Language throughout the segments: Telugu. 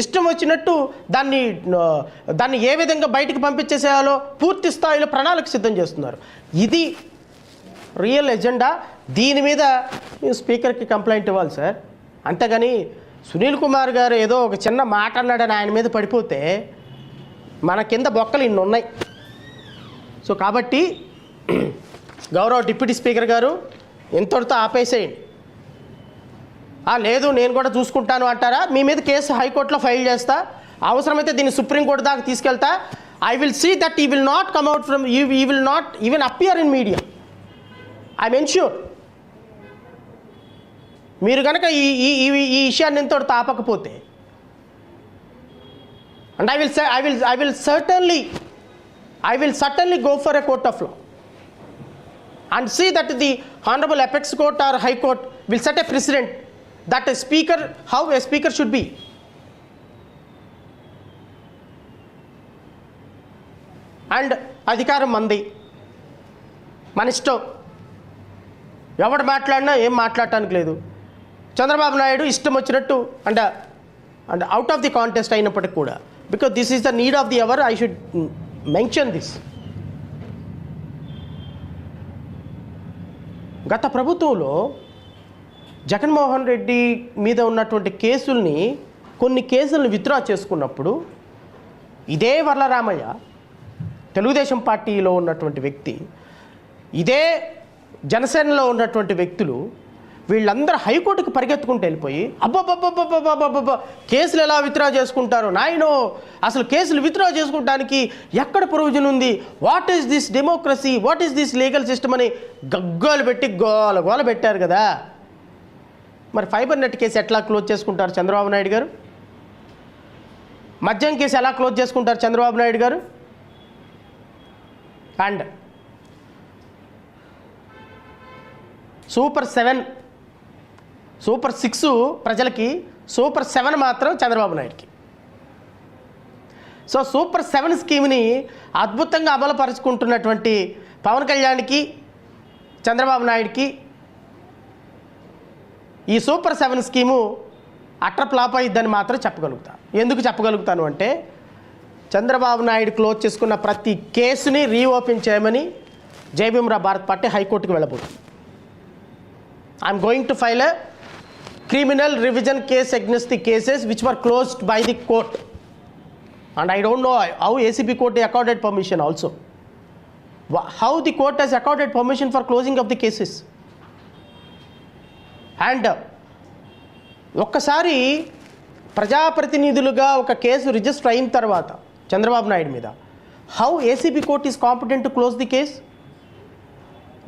ఇష్టం వచ్చినట్టు దాన్ని దాన్ని ఏ విధంగా బయటికి పంపించేసేయాలో పూర్తి స్థాయిలో ప్రణాళిక సిద్ధం చేస్తున్నారు. ఇది రియల్ ఎజెండా. దీని మీద స్పీకర్కి కంప్లైంట్ ఇవ్వాలి సార్. అంతేగాని సునీల్ కుమార్ గారు ఏదో ఒక చిన్న మాట అన్నాడని ఆయన మీద పడిపోతే మన కింద బొక్కలు ఇన్ని ఉన్నాయి సో కాబట్టి గౌరవ డిప్యూటీ స్పీకర్ గారు ఎంతటితో ఆపేసేయండి. లేదు నేను కూడా చూసుకుంటాను అంటారా? మీ మీద కేసు హైకోర్టులో ఫైల్ చేస్తా. అవసరమైతే దీన్ని సుప్రీంకోర్టు దాకా తీసుకెళ్తా. I will see that he will not come out from he will not even appear in media I'm ensure మీరు కనుక ఈ ఈ ఈ ఈ విషయాన్ని ఎంతో తాపకపోతే and I will I will I will certainly I will certainly go for a court of law and see that the honourable apex court or high court will set a precedent that a speaker how a speaker should be. And అధికారం మంది మన ఇష్టం ఎవడు మాట్లాడినా ఏం మాట్లాడటానికి లేదు చంద్రబాబు నాయుడు ఇష్టం వచ్చినట్టు and and out of the contest అయినప్పటికి కూడా because this is the need of the hour I should mention this గత ప్రభుత్వంలో జగన్మోహన్ రెడ్డి మీద ఉన్నటువంటి కేసుల్ని కొన్ని కేసులను విత్డ్రా చేసుకున్నప్పుడు ఇదే వరలరామయ్య తెలుగుదేశం పార్టీలో ఉన్నటువంటి వ్యక్తి ఇదే జనసేనలో ఉన్నటువంటి వ్యక్తులు వీళ్ళందరూ హైకోర్టుకు పరిగెత్తుకుంటూ వెళ్ళిపోయి అబ్బబ్బబ్బబ్బబ్బబ్బబ్బ కేసులు ఎలా విత్డ్రా చేసుకుంటారు నాయనో అసలు కేసులు విత్డ్రా చేసుకోవడానికి ఎక్కడ ప్రొవిజన్ ఉంది? What is this democracy what is this legal system అని గగ్గోలు పెట్టి గోల గోల పెట్టారు కదా. మరి ఫైబర్ నెట్ కేసు ఎట్లా క్లోజ్ చేసుకుంటారు చంద్రబాబు నాయుడు గారు? మద్యం కేసు ఎలా క్లోజ్ చేసుకుంటారు Chandrababu Naidu garu? And super seven super six ప్రజలకి సూపర్ సెవెన్ మాత్రం చంద్రబాబు నాయుడుకి. సో సూపర్ సెవెన్ స్కీమ్ని అద్భుతంగా అమలుపరుచుకుంటున్నటువంటి పవన్ కళ్యాణ్కి చంద్రబాబు నాయుడుకి ఈ సూపర్ సెవెన్ స్కీము అట్ర ఫ్లాప్ అయ్యిద్దని మాత్రం చెప్పగలుగుతా. ఎందుకు చెప్పగలుగుతాను అంటే చంద్రబాబు నాయుడు క్లోజ్ చేసుకున్న ప్రతి కేసుని రీఓపెన్ చేయమని జయభీమరా భారత్ పార్టీ హైకోర్టుకు వెళ్ళబోతుంది I'm going to file a criminal revision case against the cases which were closed by the court and I don't know how ACB court accorded permission also how the court has accorded permission for closing of the cases and ఒక్కసారి ప్రజాప్రతినిధులుగా ఒక కేసు రిజిస్టర్ అయిన తర్వాత చంద్రబాబు నాయుడు మీద how ACB court is competent to close the case?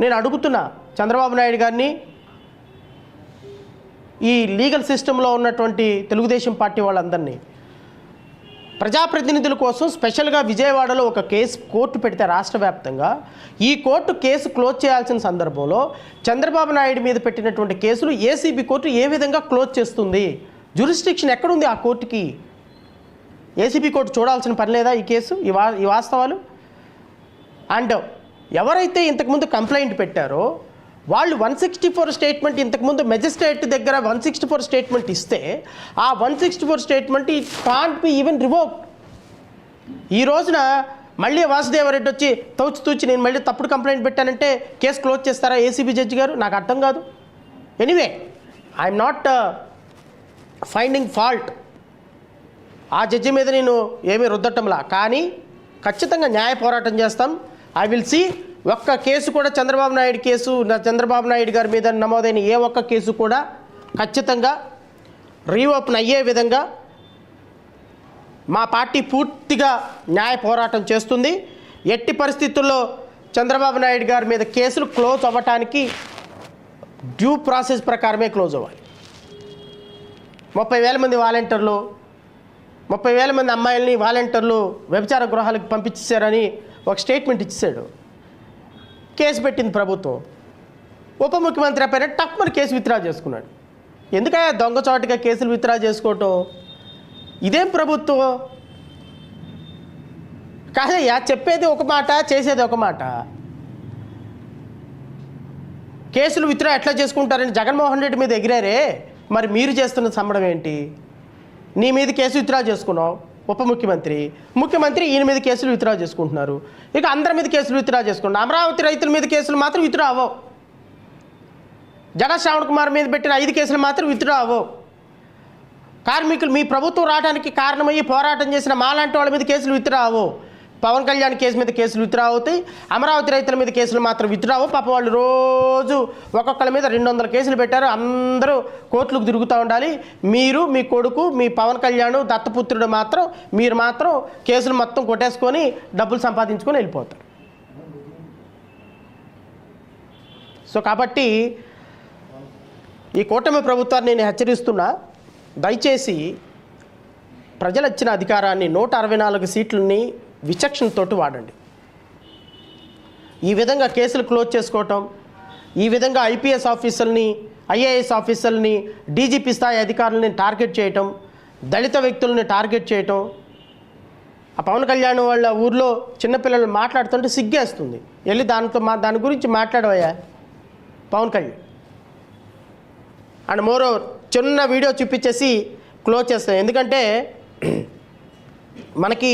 నేను అడుగుతున్నా చంద్రబాబు నాయుడు గారిని. ఈ లీగల్ సిస్టంలో ఉన్నటువంటి తెలుగుదేశం పార్టీ వాళ్ళందరినీ ప్రజాప్రతినిధుల కోసం స్పెషల్గా విజయవాడలో ఒక కేసు కోర్టు పెడితే రాష్ట్ర వ్యాప్తంగా. ఈ కోర్టు కేసు క్లోజ్ చేయాల్సిన సందర్భంలో చంద్రబాబు నాయుడు మీద పెట్టినటువంటి కేసులు ఏసీబీ కోర్టు ఏ విధంగా క్లోజ్ చేస్తుంది? జ్యూరిస్టిక్షన్ ఎక్కడుంది ఆ కోర్టుకి? ఏసీబీ కోర్టు చూడాల్సిన పని లేదా ఈ కేసు ఈ వా ఈ వాస్తవాలు? అండ్ ఎవరైతే ఇంతకుముందు కంప్లైంట్ పెట్టారో వాళ్ళు వన్ సిక్స్టీ ఫోర్ స్టేట్మెంట్ ఇంతకుముందు మెజిస్ట్రేట్ దగ్గర వన్ సిక్స్టీ ఫోర్ స్టేట్మెంట్ ఇస్తే ఆ one sixty four statement it can't be even revoke ఈ రోజున మళ్ళీ వాసుదేవరెడ్డి వచ్చి తూచి తూచి నేను మళ్ళీ తప్పుడు కంప్లైంట్ పెట్టానంటే కేసు క్లోజ్ చేస్తారా ఏసీబీ జడ్జి గారు? నాకు అర్థం కాదు. Anyway I'm not finding fault ఆ జడ్జి మీద నేను ఏమీ రుద్దటంలా. కానీ ఖచ్చితంగా న్యాయ పోరాటం చేస్తాం. ఐ విల్ సీ ఒక్క కేసు కూడా చంద్రబాబు నాయుడు కేసు చంద్రబాబు నాయుడు గారి మీద నమోదైన ఏ ఒక్క కేసు కూడా ఖచ్చితంగా రీఓపెన్ అయ్యే విధంగా మా పార్టీ పూర్తిగా న్యాయ పోరాటం చేస్తుంది. ఎట్టి పరిస్థితుల్లో చంద్రబాబు నాయుడు గారి మీద కేసులు క్లోజ్ అవ్వటానికి డ్యూ ప్రాసెస్ ప్రకారమే క్లోజ్ అవ్వాలి. ముప్పై వేల మంది వాలంటీర్లు ముప్పై వేల మంది అమ్మాయిల్ని వాలంటీర్లు వ్యభిచార గృహాలకు పంపించేశారని ఒక స్టేట్మెంట్ ఇచ్చాడు కేసు పెట్టింది ప్రభుత్వం. ఉప ముఖ్యమంత్రి పైన టక్మని కేసు విత్డ్రా చేసుకున్నాడు. ఎందుకయ్యా దొంగచాటుగా కేసులు విత్డ్రా చేసుకోవటం? ఇదేం ప్రభుత్వం? కాదయ్యా చెప్పేది ఒక మాట చేసేది ఒక మాట. కేసులు విత్డ్రా ఎట్లా చేసుకుంటారని జగన్మోహన్ రెడ్డి మీద ఎగిరారే. మరి మీరు చేస్తున్న సంబడం ఏంటి? నీ మీద కేసు విత్డ్రా చేసుకున్నావు. ఉప ముఖ్యమంత్రి. ముఖ్యమంత్రి ఈయన మీద కేసులు విత్డ్రా చేసుకుంటున్నారు. ఇక అందరి మీద కేసులు విత్డ్రా చేసుకుంటున్నారు. అమరావతి రైతుల మీద కేసులు మాత్రం విత్డ్రా అవ్వవు. జగ శ్రావణ్ కుమార్ మీద పెట్టిన ఐదు కేసులు మాత్రం విత్డ్రా అవ్వవు. కార్మికులు మీ ప్రభుత్వం రావడానికి కారణమయ్యి పోరాటం చేసిన మాలాంటి వాళ్ళ మీద కేసులు విత్డ్రా అవ్వవు. పవన్ కళ్యాణ్ కేసు మీద కేసులు విత్డ్రా అవుతాయి. అమరావతి రైతుల మీద కేసులు మాత్రం విత్డ్రా అవు పాప వాళ్ళు రోజు ఒక్కొక్కరి మీద రెండు వందల కేసులు పెట్టారు. అందరూ కోర్టులకు తిరుగుతూ ఉండాలి. మీరు మీ కొడుకు మీ పవన్ కళ్యాణ్ దత్తపుత్రుడు మాత్రం మీరు మాత్రం కేసులు మొత్తం కొట్టేసుకొని డబ్బులు సంపాదించుకొని వెళ్ళిపోతారు. సో కాబట్టి ఈ కూటమి ప్రభుత్వాన్ని నేను హెచ్చరిస్తున్నా. దయచేసి ప్రజలు ఇచ్చిన అధికారాన్ని నూట అరవై నాలుగు సీట్లని విచక్షణతోటి వాడండి. ఈ విధంగా కేసులు క్లోజ్ చేసుకోవటం ఈ విధంగా ఐపీఎస్ ఆఫీసర్ని ఐఏఎస్ ఆఫీసర్ని డీజీపీ స్థాయి అధికారులని టార్గెట్ చేయటం దళిత వ్యక్తుల్ని టార్గెట్ చేయటం ఆ పవన్ కళ్యాణ్ వాళ్ళ ఊర్లో చిన్నపిల్లలు మాట్లాడుతుంటే సిగ్గేస్తుంది. వెళ్ళి దానితో మా దాని గురించి మాట్లాడవయ్యా పవన్ కళ్యాణ్. అండ్ మోరో చిన్న వీడియో చూపించేసి క్లోజ్ చేస్తాం. ఎందుకంటే మనకి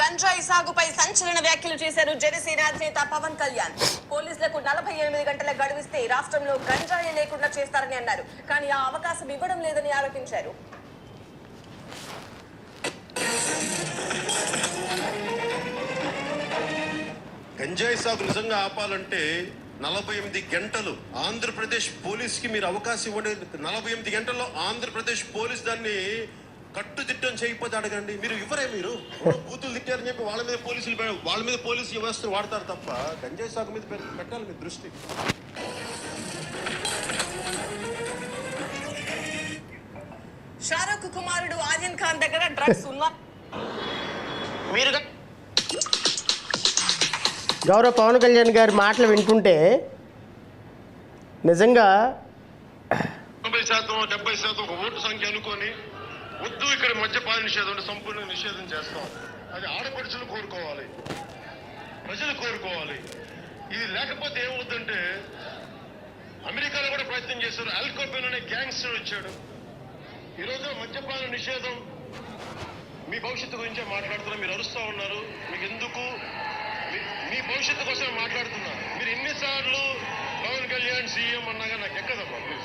గంజాయి సాగుపై సంచలన వ్యాఖ్యలు చేశారు జనసేన అధినేత పవన్ కళ్యాణ్. పోలీసులకు నలభై ఎనిమిది గంటల గడువిస్తే రాష్ట్రంలో గంజాయి లేకుండా చేస్తారని అన్నారు. కానీ ఆ అవకాశం ఇవ్వడం లేదని ఆరోపించారు. గంజాయి సాగు నిజంగా ఆపాలంటే నలభై ఎనిమిది గంటలు ఆంధ్రప్రదేశ్ పోలీస్కి మీరు అవకాశం ఇవ్వండి నలభై ఎనిమిది గంటల్లో ఆంధ్రప్రదేశ్ పోలీస్ దాన్ని కట్టుదిట్టం చేయకపోతే అడగండి. మీరు ఇవ్వరే మీరు? బూతులు తిట్టారని చెప్పి వాళ్ళ మీద పోలీసులు వాళ్ళ మీద పోలీసు వ్యవస్థను వాడతారు తప్ప గంజాయి సాగు మీద పెట్టాలి మీ దృష్టి. షారూక్ కుమారుడు ఆర్యన్ ఖాన్ దగ్గర డ్రగ్స్ ఉన్నా మీరు గౌరవ పవన్ కళ్యాణ్ గారి మాటలు వింటుంటే నిజంగా తొంభై శాతం డెబ్బై శాతం ఒక ఓటు సంఖ్య అనుకొని వద్దు ఇక్కడ మద్యపాన నిషేధం సంపూర్ణ నిషేధం చేస్తాం. అది ఆడపడుచులు కోరుకోవాలి. ప్రజలు కోరుకోవాలి. ఇది లేకపోతే ఏమవుతుందంటే అమెరికాలో కూడా ప్రయత్నం చేశారు. అల్కోపెన్ అనే గ్యాంగ్స్టర్ వచ్చాడు. ఈరోజు మద్యపాన నిషేధం. మీ భవిష్యత్తు గురించే మాట్లాడుతున్నా. మీరు అరుస్తూ ఉన్నారు. మీకు ఎందుకు మీ- మీ భవిష్యత్తు కోసం మాట్లాడుతున్నా. మీరు ఎన్నిసార్లు పవన్ కళ్యాణ్ సీఎం అన్నాగా నాకు ఎక్కదమ్మా?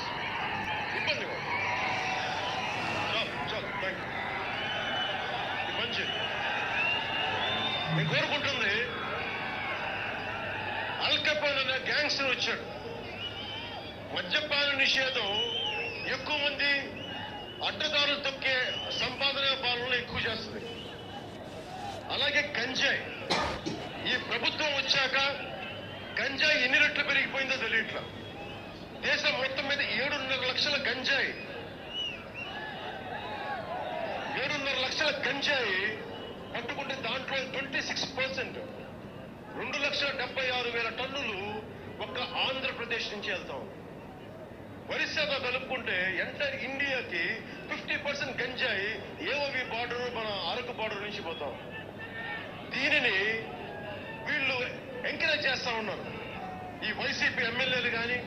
కోరుకుంటుంది. అల్కపాన్ అనే గ్యాంగ్స్టర్ వచ్చాడు. మద్యపాన నిషేధం ఎక్కువ మంది అడ్డదారులు తొక్కే సంపాదన పాలన ఎక్కువ చేస్తుంది అలాగే గంజాయి. ఈ ప్రభుత్వం వచ్చాక గంజాయి ఎన్ని రెట్లు పెరిగిపోయిందో తెలియట్లా. దేశం మొత్తం మీద ఏడున్నర లక్షల గంజాయి. ఏడున్నర లక్షల గంజాయి పట్టుకుంటే దాంట్లో ట్వంటీ సిక్స్ పర్సెంట్ రెండు లక్షల డెబ్బై ఆరు వేల టన్నులు ఒక్క ఆంధ్రప్రదేశ్ నుంచి వెళ్తాం. ఒరిస్సాతో కలుపుకుంటే ఎంటర్ ఇండియాకి ఫిఫ్టీ పర్సెంట్ గంజాయి ఏఓవి బార్డర్ మన అరకు బార్డర్ నుంచి పోతాం. దీనిని వీళ్ళు ఎంకరేజ్ చేస్తా ఉన్నారు. ఈ వైసీపీ ఎమ్మెల్యేలు కానీ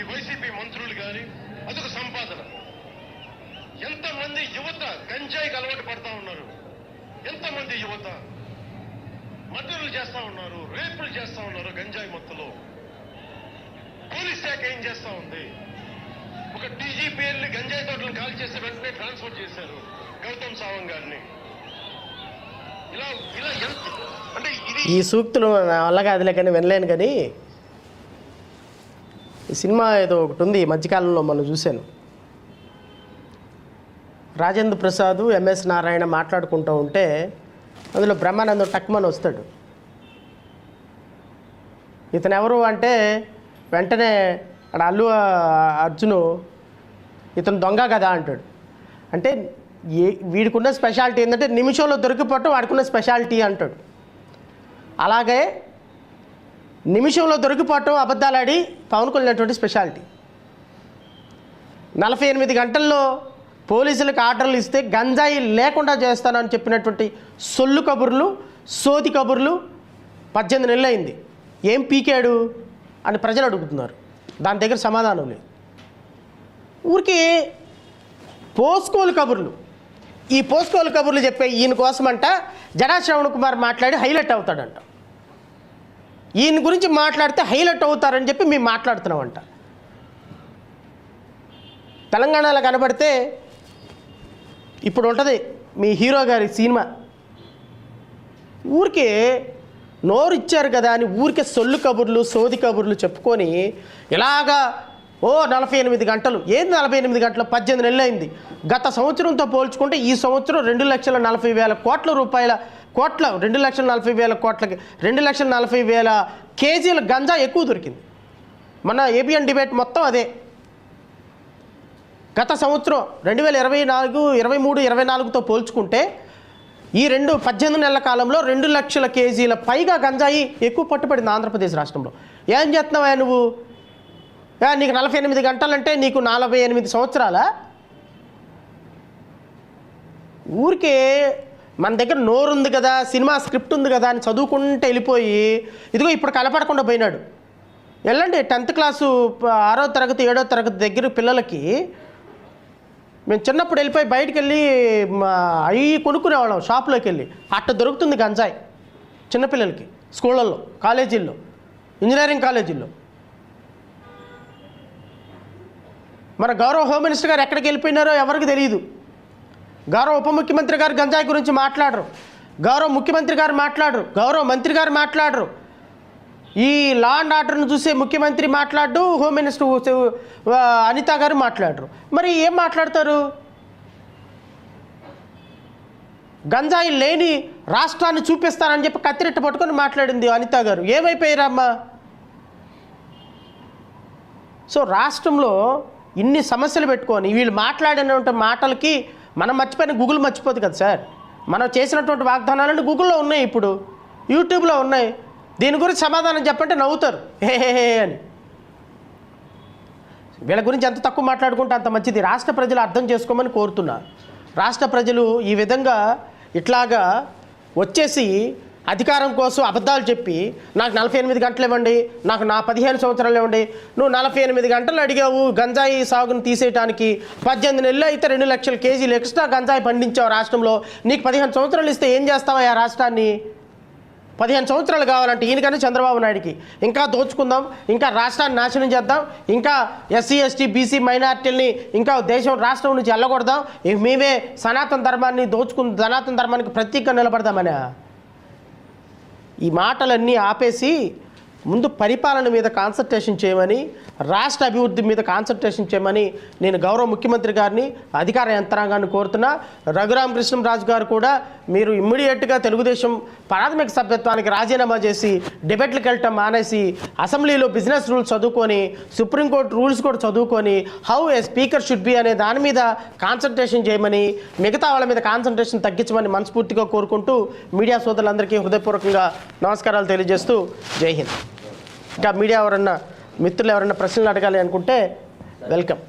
ఈ వైసీపీ మంత్రులు కానీ అదొక సంపాదన. ఎంతమంది యువత గంజాయికి అలవాటు పడతా ఉన్నారు? ఎంతమంది యువత మర్డర్లు చేస్తా ఉన్నారు రేపులు చేస్తా ఉన్నారు గంజాయి మత్తులో? పోలీస్ శాఖ ఏం చేస్తా ఉంది? ఒక డీజీపీఎల్ని గంజాయి తోటలను కాల్ చేసి వెంటనే ట్రాన్స్ఫర్ చేశారు గౌతమ్ సావంగ్ గారిని. ఇలా ఇలా ఎంత అంటే ఇది ఈ సూక్తులు నా వల్ల కాదులే కానీ వినలేను కానీ ఈ సినిమా ఏదో ఒకటి ఉంది ఈ మధ్యకాలంలో మనం చూశాను. రాజేంద్ర ప్రసాద్ ఎంఎస్ నారాయణ మాట్లాడుకుంటూ ఉంటే అందులో బ్రహ్మానందం టక్మన్ వస్తాడు. ఇతను ఎవరు అంటే వెంటనే అక్కడ అల్లు అర్జును ఇతను దొంగ కదా అంటాడు. అంటే ఏ వీడికున్న స్పెషాలిటీ ఏంటంటే నిమిషంలో దొరికిపోవటం వాడుకున్న స్పెషాలిటీ అంటాడు. అలాగే నిమిషంలో దొరికిపోవటం అబద్ధాలాడి పవన్ కళ్యాణ్ స్పెషాలిటీ. నలభై ఎనిమిది గంటల్లో పోలీసులకు ఆర్డర్లు ఇస్తే గంజాయి లేకుండా చేస్తానని చెప్పినటువంటి సొల్లు కబుర్లు సోది కబుర్లు పద్దెనిమిది నెలలైంది. ఏం పీకాడు అని ప్రజలు అడుగుతున్నారు. దాని దగ్గర సమాధానం లేదు. ఊరికి పోస్కోలు కబుర్లు. ఈ పోస్కోలు కబుర్లు చెప్పే ఈయన కోసమంట జడా శ్రవణ్ కుమార్ మాట్లాడి హైలైట్ అవుతాడంట. ఈయన గురించి మాట్లాడితే హైలైట్ అవుతారని చెప్పి మేము మాట్లాడుతున్నామంట. తెలంగాణలో కనబడితే ఇప్పుడు ఉంటుంది మీ హీరో గారి సినిమా. ఊరికే నోరు ఇచ్చారు కదా అని ఊరికే సొల్లు కబుర్లు సోది కబుర్లు చెప్పుకొని ఇలాగా ఓ నలభై ఎనిమిది గంటలు ఏంది నలభై ఎనిమిది గంటలు పద్దెనిమిది నెలలు అయింది. గత సంవత్సరంతో పోల్చుకుంటే ఈ సంవత్సరం రెండు లక్షల నలభై వేల కోట్ల రూపాయల కోట్ల రెండు లక్షల నలభై వేల కోట్లకి రెండు లక్షల నలభై వేల కేజీల గంజా ఎక్కువ దొరికింది. మన ఏబిఎన్ డిబేట్ మొత్తం అదే. గత సంవత్సరం రెండు వేల ఇరవై నాలుగు ఇరవై మూడు ఇరవై నాలుగుతో పోల్చుకుంటే ఈ రెండు పద్దెనిమిది నెలల కాలంలో రెండు లక్షల కేజీల పైగా గంజాయి ఎక్కువ పట్టుబడింది ఆంధ్రప్రదేశ్ రాష్ట్రంలో. ఏం చేస్తున్నావా నువ్వు? నీకు నలభై ఎనిమిది గంటలంటే నీకు నలభై ఎనిమిది సంవత్సరాలా? ఊరికే మన దగ్గర నోరు ఉంది కదా సినిమా స్క్రిప్ట్ ఉంది కదా అని చదువుకుంటే వెళ్ళిపోయి ఇదిగో ఇప్పుడు కలపడకుండా పోయినాడు. వెళ్ళండి టెన్త్ క్లాసు ఆరో తరగతి ఏడో తరగతి దగ్గర పిల్లలకి మేము చిన్నప్పుడు వెళ్ళిపోయి బయటికి వెళ్ళి అవి కొనుక్కునేవాళ్ళం షాప్లోకి వెళ్ళి అట్ట దొరుకుతుంది గంజాయి చిన్నపిల్లలకి స్కూళ్ళల్లో కాలేజీల్లో ఇంజనీరింగ్ కాలేజీల్లో. మరి గౌరవ హోమ్ మినిస్టర్ గారు ఎక్కడికి వెళ్ళిపోయినారో ఎవరికి తెలియదు. గౌరవ ఉప ముఖ్యమంత్రి గారు గంజాయి గురించి మాట్లాడరు. గౌరవ ముఖ్యమంత్రి గారు మాట్లాడరు. గౌరవ మంత్రి గారు మాట్లాడరు. ఈ లా అండ్ ఆర్డర్ను చూసే ముఖ్యమంత్రి మాట్లాడు హోమ్ మినిస్టర్ అనిత గారు మాట్లాడరు. మరి ఏం మాట్లాడతారు? గంజాయి లేని రాష్ట్రాన్ని చూపిస్తానని చెప్పి కత్తిరెట్ట పట్టుకొని మాట్లాడింది అనిత గారు. ఏమైపోయారమ్మా? సో రాష్ట్రంలో ఇన్ని సమస్యలు పెట్టుకొని వీళ్ళు మాట్లాడినటువంటి మాటలకి మనం మర్చిపోయిన గూగుల్ మర్చిపోదు కదా సార్. మనం చేసినటువంటి వాగ్దానాలన్నీ గూగుల్లో ఉన్నాయి ఇప్పుడు. యూట్యూబ్లో ఉన్నాయి. దీని గురించి సమాధానం చెప్పంటే నవ్వుతారు. హే అని. వీళ్ళ గురించి ఎంత తక్కువ మాట్లాడుకుంటే అంత మంచిది. రాష్ట్ర ప్రజలు అర్థం చేసుకోమని కోరుతున్నా. రాష్ట్ర ప్రజలు ఈ విధంగా ఇట్లాగా వచ్చేసి అధికారం కోసం అబద్ధాలు చెప్పి నాకు నలభై ఎనిమిది గంటలు ఇవ్వండి నాకు నా పదిహేను సంవత్సరాలు ఇవ్వండి నువ్వు నలభై ఎనిమిది గంటలు అడిగావు గంజాయి సాగును తీసేయడానికి పద్దెనిమిది నెలలు అయితే రెండు లక్షల కేజీలు ఎక్స్ట్రా గంజాయి పండించావు రాష్ట్రంలో నీకు పదిహేను సంవత్సరాలు ఇస్తే ఏం చేస్తావా ఆ రాష్ట్రాన్ని? పదిహేను సంవత్సరాలు కావాలంటే ఈయనకని చంద్రబాబు నాయుడికి. ఇంకా దోచుకుందాం ఇంకా రాష్ట్రాన్ని నాశనం చేద్దాం ఇంకా ఎస్సీ ఎస్టీ బీసీ మైనార్టీలని ఇంకా దేశం రాష్ట్రం నుంచి వెళ్ళకూడదాం మేమే సనాతన ధర్మాన్ని దోచుకుని సనాతన ధర్మానికి ప్రత్యేకంగా నిలబడదామనే. ఈ మాటలన్నీ ఆపేసి ముందు పరిపాలన మీద కాన్సన్ట్రేషన్ చేయమని రాష్ట్ర అభివృద్ధి మీద కాన్సన్ట్రేషన్ చేయమని నేను గౌరవ ముఖ్యమంత్రి గారిని అధికార యంత్రాంగాన్ని కోరుతున్నా. రఘురామ కృష్ణరాజు గారు కూడా మీరు ఇమ్మీడియట్గా తెలుగుదేశం ప్రాథమిక సభ్యత్వానికి రాజీనామా చేసి డిబేట్లకు వెళ్ళటం మానేసి అసెంబ్లీలో బిజినెస్ రూల్స్ చదువుకొని సుప్రీంకోర్టు రూల్స్ కూడా చదువుకొని how a speaker should be అనే దాని మీద కాన్సన్ట్రేషన్ చేయమని మిగతా వాళ్ళ మీద కాన్సన్ట్రేషన్ తగ్గించమని మనస్ఫూర్తిగా కోరుకుంటూ మీడియా సోదరులందరికీ హృదయపూర్వకంగా నమస్కారాలు తెలియజేస్తూ జై హింద్. ఇంకా మీడియా ఎవరన్నా మిత్రులు ఎవరైనా ప్రశ్నలు అడగాలి అనుకుంటే వెల్కమ్